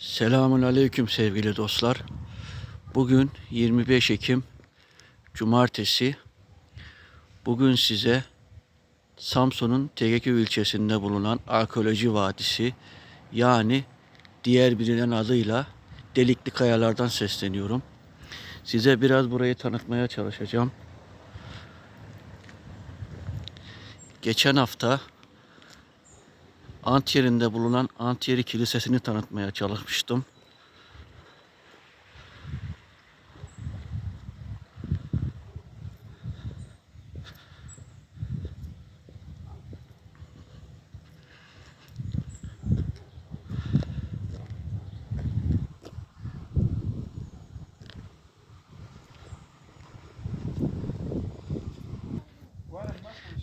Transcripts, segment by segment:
Selamun Aleyküm sevgili dostlar. Bugün 25 Ekim Cumartesi. Bugün size Samsun'un Tekeköy ilçesinde bulunan Arkeoloji Vadisi yani diğer bilinen adıyla Delikli Kayalardan sesleniyorum. Size biraz burayı tanıtmaya çalışacağım. Geçen hafta Antiyer'inde bulunan Antiyeri Kilisesi'ni tanıtmaya çalışmıştım.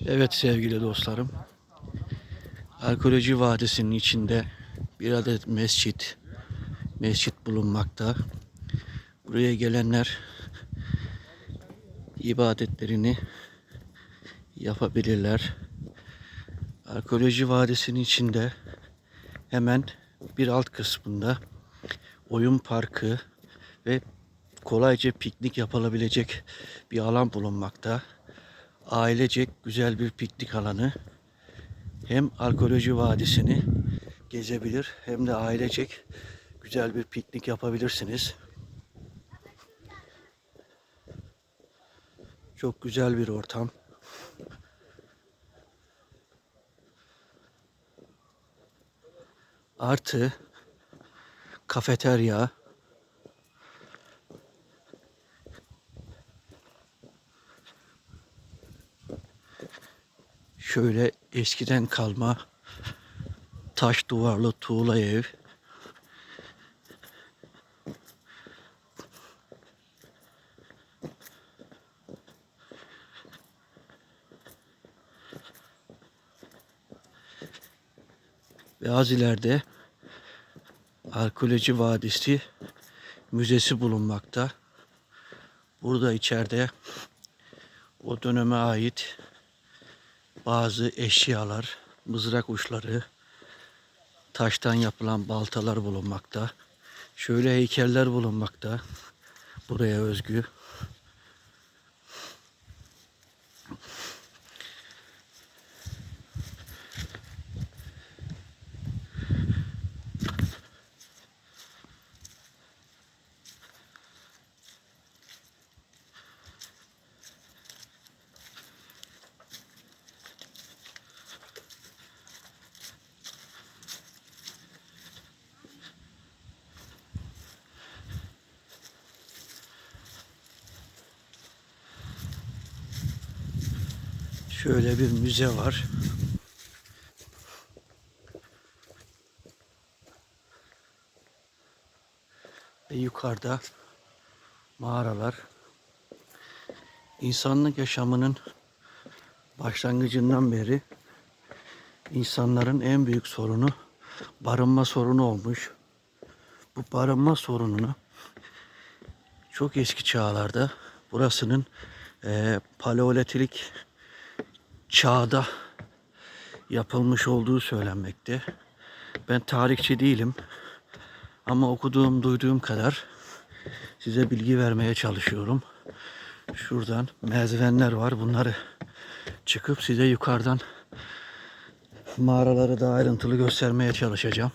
Evet sevgili dostlarım. Arkeoloji Vadisi'nin içinde bir adet mescit, mescit bulunmakta. Buraya gelenler ibadetlerini yapabilirler. Arkeoloji Vadisi'nin içinde hemen bir alt kısmında oyun parkı ve kolayca piknik yapılabilecek bir alan bulunmakta. Ailecek güzel bir piknik alanı hem arkeoloji vadisini gezebilir hem de ailecek güzel bir piknik yapabilirsiniz. Çok güzel bir ortam. Artı kafeterya, şöyle eskiden kalma taş duvarlı tuğla ev. Ve az ileride Arkeoloji Vadisi Müzesi bulunmakta. Burada içeride o döneme ait bazı eşyalar, mızrak uçları, taştan yapılan baltalar bulunmakta. Şöyle heykeller bulunmakta. Buraya özgü. Şöyle bir müze var. Ve yukarıda mağaralar. İnsanlık yaşamının başlangıcından beri insanların en büyük sorunu barınma sorunu olmuş. Bu barınma sorununu çok eski çağlarda burasının eee paleolitilik çağda yapılmış olduğu söylenmekte. Ben tarihçi değilim ama okuduğum, duyduğum kadar size bilgi vermeye çalışıyorum. Şuradan merdivenler var. Bunları çıkıp size yukarıdan mağaraları daha ayrıntılı göstermeye çalışacağım.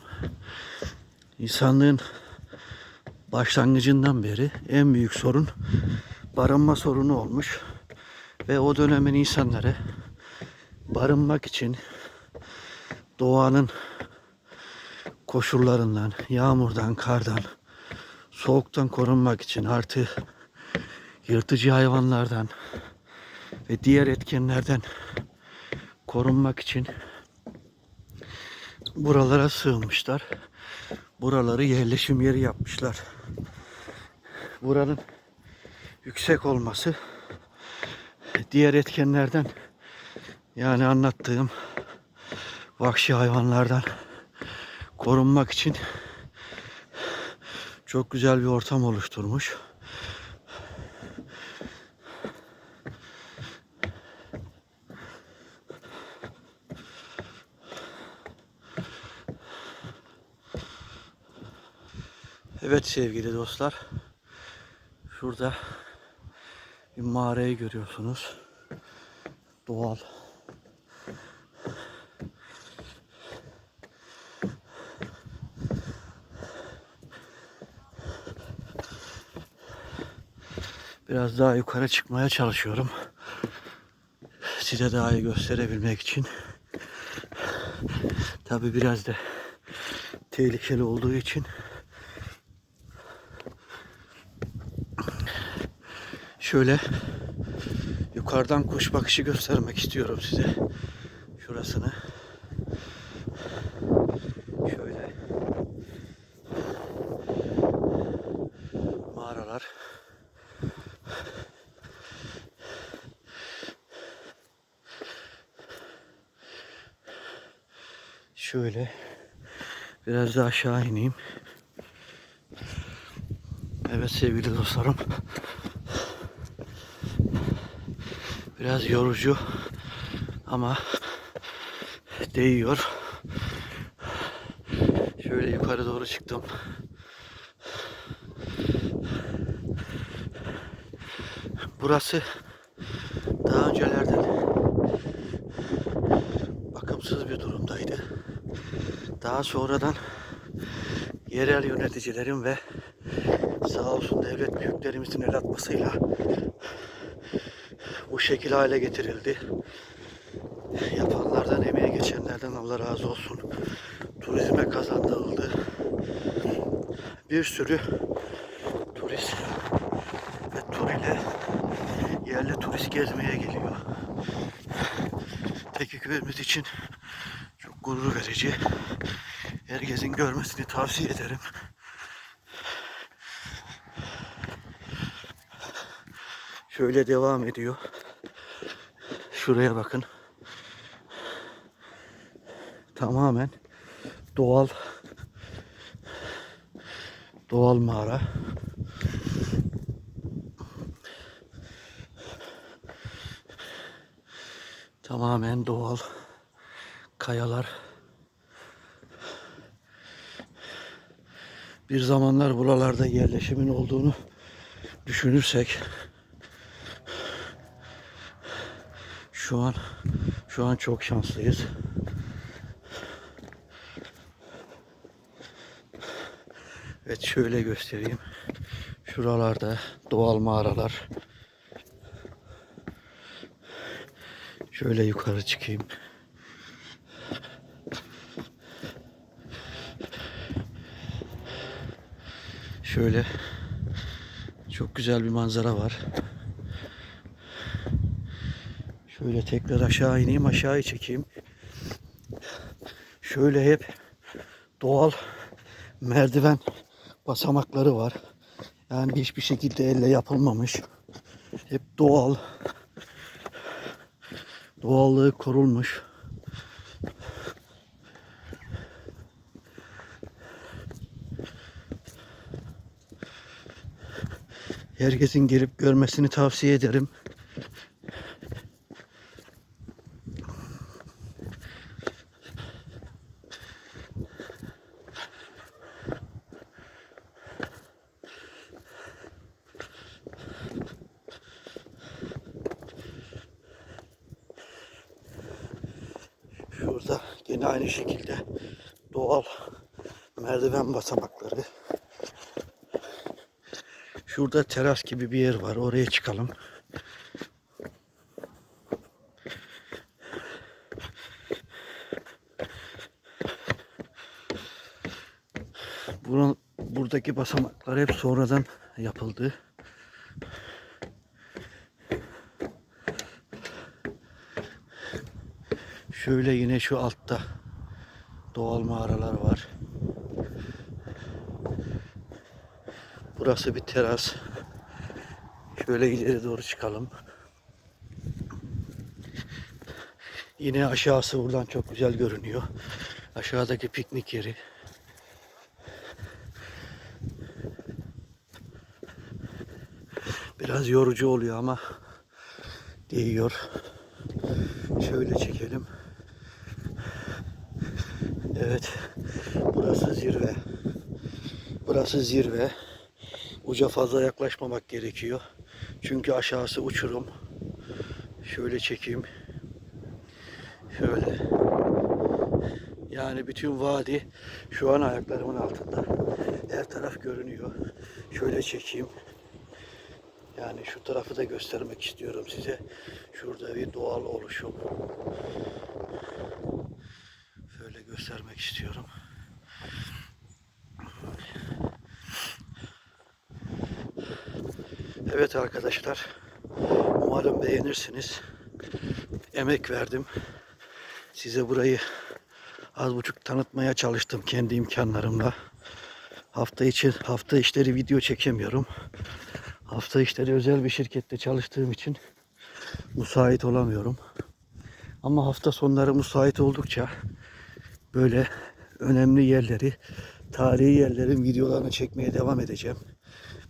İnsanlığın başlangıcından beri en büyük sorun barınma sorunu olmuş ve o dönemin insanları barınmak için doğanın koşullarından, yağmurdan, kardan, soğuktan korunmak için artı yırtıcı hayvanlardan ve diğer etkenlerden korunmak için buralara sığınmışlar. Buraları yerleşim yeri yapmışlar. Buranın yüksek olması diğer etkenlerden yani anlattığım vahşi hayvanlardan korunmak için çok güzel bir ortam oluşturmuş. Evet sevgili dostlar. Şurada bir mağarayı görüyorsunuz. Doğal. Biraz daha yukarı çıkmaya çalışıyorum. Size daha iyi gösterebilmek için. Tabi biraz da tehlikeli olduğu için şöyle yukarıdan kuş bakışı göstermek istiyorum size. Şurasını. Şöyle. Mağaralar. Şöyle biraz daha aşağı ineyim. Evet sevgili dostlarım. Biraz yorucu ama değiyor. Şöyle yukarı doğru çıktım. Burası daha öncelerden bakımsız bir durumdaydı. Daha sonradan yerel yöneticilerin ve sağ olsun devlet büyüklerimizin el atmasıyla bu şekil hale getirildi. Yapanlardan, emeğe geçenlerden Allah razı olsun. Turizme kazandırıldı. Bir sürü turist ve tur ile yerli turist gezmeye geliyor. Tekiköy'ümüz için gurur verici. Herkesin görmesini tavsiye ederim. Şöyle devam ediyor. Şuraya bakın. Tamamen doğal doğal mağara. Tamamen doğal kayalar. Bir zamanlar buralarda yerleşimin olduğunu düşünürsek şu an şu an çok şanslıyız. Evet şöyle göstereyim. Şuralarda doğal mağaralar. Şöyle yukarı çıkayım. Şöyle çok güzel bir manzara var. Şöyle tekrar aşağı ineyim, aşağıya çekeyim. Şöyle hep doğal merdiven basamakları var. Yani hiçbir şekilde elle yapılmamış. Hep doğal. Doğallığı korunmuş. Herkesin gelip görmesini tavsiye ederim. Şurada yine aynı şekilde doğal merdiven basamakları. Şurada teras gibi bir yer var. Oraya çıkalım. Buranın, buradaki basamaklar hep sonradan yapıldı. Şöyle yine şu altta doğal mağaralar var. Burası bir teras. Şöyle ileri doğru çıkalım. Yine aşağısı buradan çok güzel görünüyor. Aşağıdaki piknik yeri. Biraz yorucu oluyor ama değiyor. Şöyle çekelim. Evet. Burası zirve. Burası zirve. Uca fazla yaklaşmamak gerekiyor. Çünkü aşağısı uçurum. Şöyle çekeyim. Şöyle. Yani bütün vadi şu an ayaklarımın altında. Her taraf görünüyor. Şöyle çekeyim. Yani şu tarafı da göstermek istiyorum size. Şurada bir doğal oluşum. Şöyle göstermek istiyorum. Evet arkadaşlar. Umarım beğenirsiniz. Emek verdim. Size burayı az buçuk tanıtmaya çalıştım kendi imkanlarımla. Hafta için hafta işleri video çekemiyorum. Hafta işleri özel bir şirkette çalıştığım için müsait olamıyorum. Ama hafta sonları müsait oldukça böyle önemli yerleri, tarihi yerlerin videolarını çekmeye devam edeceğim.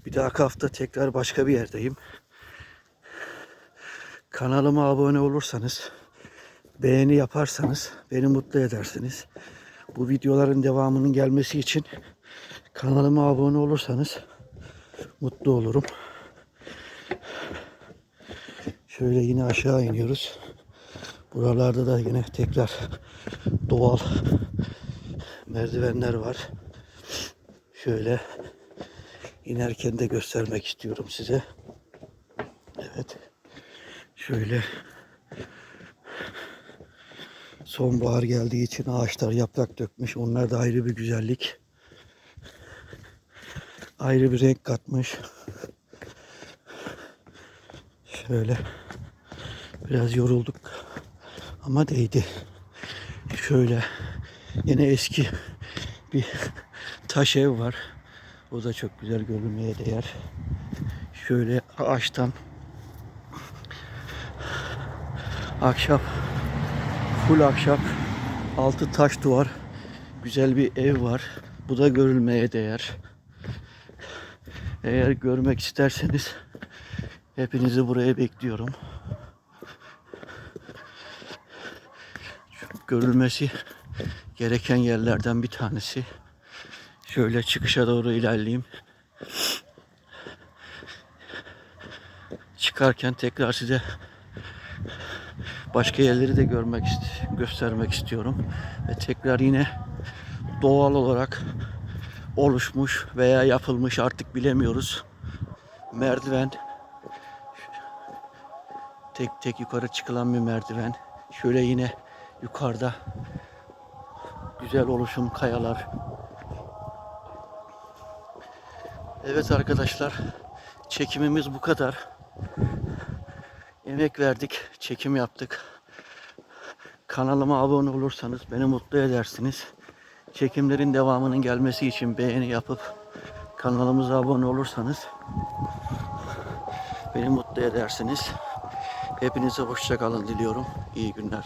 Bir dahaki hafta tekrar başka bir yerdeyim. Kanalıma abone olursanız, beğeni yaparsanız beni mutlu edersiniz. Bu videoların devamının gelmesi için kanalıma abone olursanız mutlu olurum. Şöyle yine aşağı iniyoruz. Buralarda da yine tekrar doğal merdivenler var. Şöyle inerken de göstermek istiyorum size. Evet. Şöyle sonbahar geldiği için ağaçlar yaprak dökmüş. Onlar da ayrı bir güzellik. Ayrı bir renk katmış. Şöyle biraz yorulduk ama değdi. Şöyle yine eski bir taş ev var. O da çok güzel görülmeye değer. Şöyle ağaçtan ahşap full ahşap altı taş duvar güzel bir ev var. Bu da görülmeye değer. Eğer görmek isterseniz hepinizi buraya bekliyorum. Çok görülmesi gereken yerlerden bir tanesi. Şöyle çıkışa doğru ilerleyeyim. Çıkarken tekrar size başka yerleri de görmek ist- göstermek istiyorum ve tekrar yine doğal olarak oluşmuş veya yapılmış artık bilemiyoruz. Merdiven tek tek yukarı çıkılan bir merdiven. Şöyle yine yukarıda güzel oluşum kayalar. Evet arkadaşlar çekimimiz bu kadar. Emek verdik, çekim yaptık. Kanalıma abone olursanız beni mutlu edersiniz. Çekimlerin devamının gelmesi için beğeni yapıp kanalımıza abone olursanız beni mutlu edersiniz. Hepinize hoşça kalın diliyorum. İyi günler.